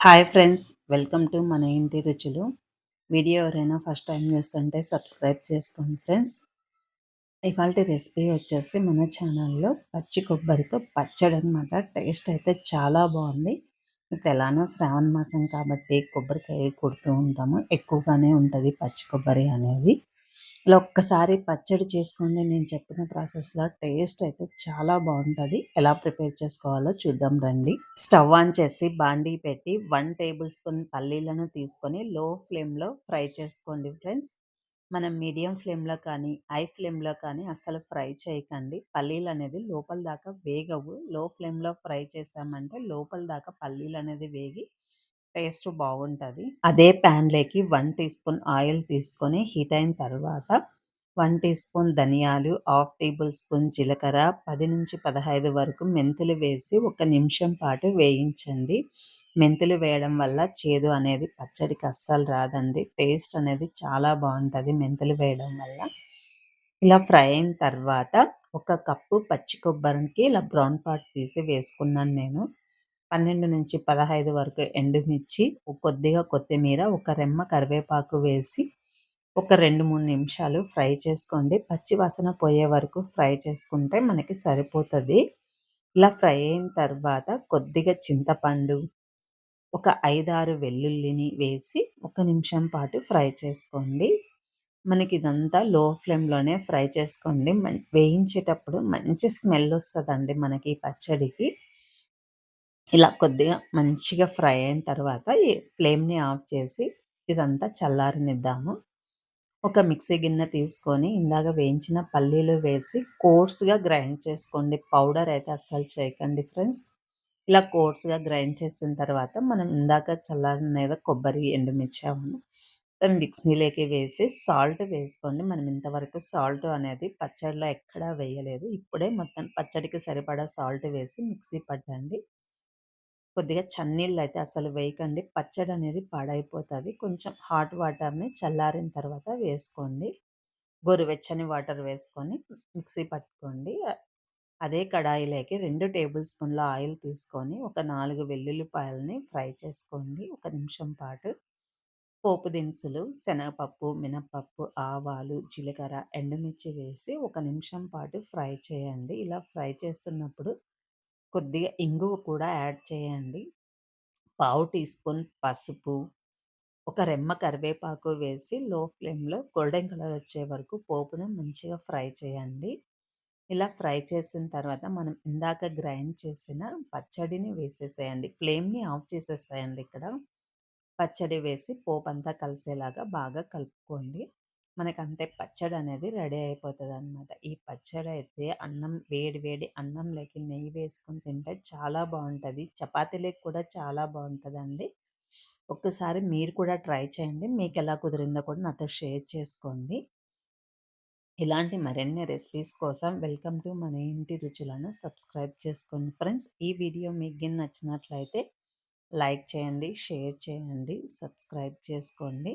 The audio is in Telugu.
హాయ్ ఫ్రెండ్స్ వెల్కమ్ టు మన ఇంటి రుచులు. వీడియో ఎవరైనా ఫస్ట్ టైం చూస్తుంటే సబ్స్క్రైబ్ చేసుకోండి ఫ్రెండ్స్. ఇవాళ రెసిపీ వచ్చేసి మన ఛానల్లో పచ్చి కొబ్బరితో పచ్చడి అనమాట టేస్ట్ అయితే చాలా బాగుంది. ఇప్పుడు ఎలానో శ్రావణ మాసం కాబట్టి కొబ్బరికాయ కొడుతూ ఉంటాము. ఎక్కువగానే ఉంటుంది పచ్చి కొబ్బరి అనేది. ఇలా ఒక్కసారి పచ్చడి చేసుకోండి. నేను చెప్పిన ప్రాసెస్లో టేస్ట్ అయితే చాలా బాగుంటుంది. ఎలా ప్రిపేర్ చేసుకోవాలో చూద్దాం రండి. స్టవ్ ఆన్ చేసి బాండీ పెట్టి వన్ టేబుల్ స్పూన్ పల్లీలను తీసుకొని లో ఫ్లేమ్లో ఫ్రై చేసుకోండి ఫ్రెండ్స్. మనం మీడియం ఫ్లేమ్లో కానీ హై ఫ్లేమ్లో కానీ అసలు ఫ్రై చేయకండి. పల్లీలు అనేది లోపల దాకా వేగవు. లో ఫ్లేమ్లో ఫ్రై చేసామంటే లోపల దాకా పల్లీలు అనేది వేగి టేస్ట్ బాగుంటుంది. అదే ప్యాన్లోకి వన్ టీ స్పూన్ ఆయిల్ తీసుకొని హీట్ అయిన తర్వాత వన్ టీ స్పూన్ ధనియాలు హాఫ్ టేబుల్ స్పూన్ జీలకర్ర పది నుంచి పదహైదు వరకు మెంతులు వేసి ఒక నిమిషం పాటు వేయించండి. మెంతులు వేయడం వల్ల చేదు అనేది పచ్చడికి అస్సలు రాదండి. టేస్ట్ అనేది చాలా బాగుంటుంది మెంతులు వేయడం వల్ల. ఇలా ఫ్రై అయిన తర్వాత ఒక కప్పు పచ్చి కొబ్బరికి ఇలా బ్రౌన్ పార్ట్ తీసి వేసుకున్నాను నేను. పన్నెండు నుంచి పదహైదు వరకు ఎండుమిర్చి కొద్దిగా కొత్తిమీర ఒక రెమ్మ కరివేపాకు వేసి ఒక రెండు మూడు నిమిషాలు ఫ్రై చేసుకోండి. పచ్చి వాసన పోయే వరకు ఫ్రై చేసుకుంటే మనకి సరిపోతుంది. ఇలా ఫ్రై అయిన తర్వాత కొద్దిగా చింతపండు ఒక ఐదారు వెల్లుల్లిని వేసి ఒక నిమిషం పాటు ఫ్రై చేసుకోండి. మనకి ఇదంతా లో ఫ్లేమ్లోనే ఫ్రై చేసుకోండి. వేయించేటప్పుడు మంచి స్మెల్ వస్తుందండి మనకి పచ్చడికి. ఇలా కొద్దిగా మంచిగా ఫ్రై అయిన తర్వాత ఈ ఫ్లేమ్ని ఆఫ్ చేసి ఇదంతా చల్లారనిద్దాము. ఒక మిక్సీ గిన్నె తీసుకొని ఇందాక వేయించిన పల్లీలు వేసి కోర్స్గా గ్రైండ్ చేసుకోండి. పౌడర్ అయితే అస్సలు చేయకండి ఫ్రెండ్స్. ఇలా కోర్స్గా గ్రైండ్ చేసిన తర్వాత మనం ఇందాక చల్లారిన కొబ్బరి ఎండుమిర్చాము మిక్సీలోకి వేసి సాల్ట్ వేసుకోండి. మనం ఇంతవరకు సాల్ట్ అనేది పచ్చడిలో ఎక్కడా వేయలేదు. ఇప్పుడే మొత్తం పచ్చడికి సరిపడా సాల్ట్ వేసి మిక్సీ పట్టండి. కొద్దిగా చన్నీళ్ళు అయితే అసలు వేయకండి. పచ్చడి అనేది పాడైపోతుంది. కొంచెం హాట్ వాటర్ని చల్లారిన తర్వాత వేసుకోండి. గోరువెచ్చని వాటర్ వేసుకొని మిక్సీ పట్టుకోండి. అదే కడాయిలోకి రెండు టేబుల్ స్పూన్ల ఆయిల్ తీసుకొని ఒక నాలుగు వెల్లుల్లిపాయలని ఫ్రై చేసుకోండి. ఒక నిమిషం పాటు. పోపు దినుసులు శనగపప్పు మినప్పప్పు ఆవాలు జీలకర్ర ఎండుమిర్చి వేసి ఒక నిమిషం పాటు ఫ్రై చేయండి. ఇలా ఫ్రై చేస్తున్నప్పుడు కొద్దిగా ఇంగువ కూడా యాడ్ చేయండి. పావు టీ స్పూన్ పసుపు ఒక రెమ్మ కరివేపాకు వేసి లో ఫ్లేమ్లో గోల్డెన్ కలర్ వచ్చే వరకు పోపును మంచిగా ఫ్రై చేయండి. ఇలా ఫ్రై చేసిన తర్వాత మనం ఇందాక గ్రైండ్ చేసిన పచ్చడిని వేసేసేయండి. ఫ్లేమ్ని ఆఫ్ చేసేసేయండి ఇక్కడ. పచ్చడి వేసి పోపు అంతా కలిసేలాగా బాగా కలుపుకోండి. మనకు అంతే పచ్చడి అనేది రెడీ అయిపోతుంది అనమాట ఈ పచ్చడి అయితే అన్నం వేడి వేడి అన్నంలోకి నెయ్యి వేసుకొని తింటే చాలా బాగుంటుంది చపాతీలకు కూడా చాలా బాగుంటుందండి ఒక్కసారి మీరు కూడా ట్రై చేయండి. మీకు ఎలా కుదిరిందో కూడా నాతో షేర్ చేసుకోండి. ఇలాంటి మరిన్ని రెసిపీస్ కోసం వెల్కమ్ టు మన ఇంటి రుచులను సబ్స్క్రైబ్ చేసుకోండి ఫ్రెండ్స్. ఈ వీడియో మీకు నచ్చినట్లయితే లైక్ చేయండి షేర్ చేయండి సబ్స్క్రైబ్ చేసుకోండి.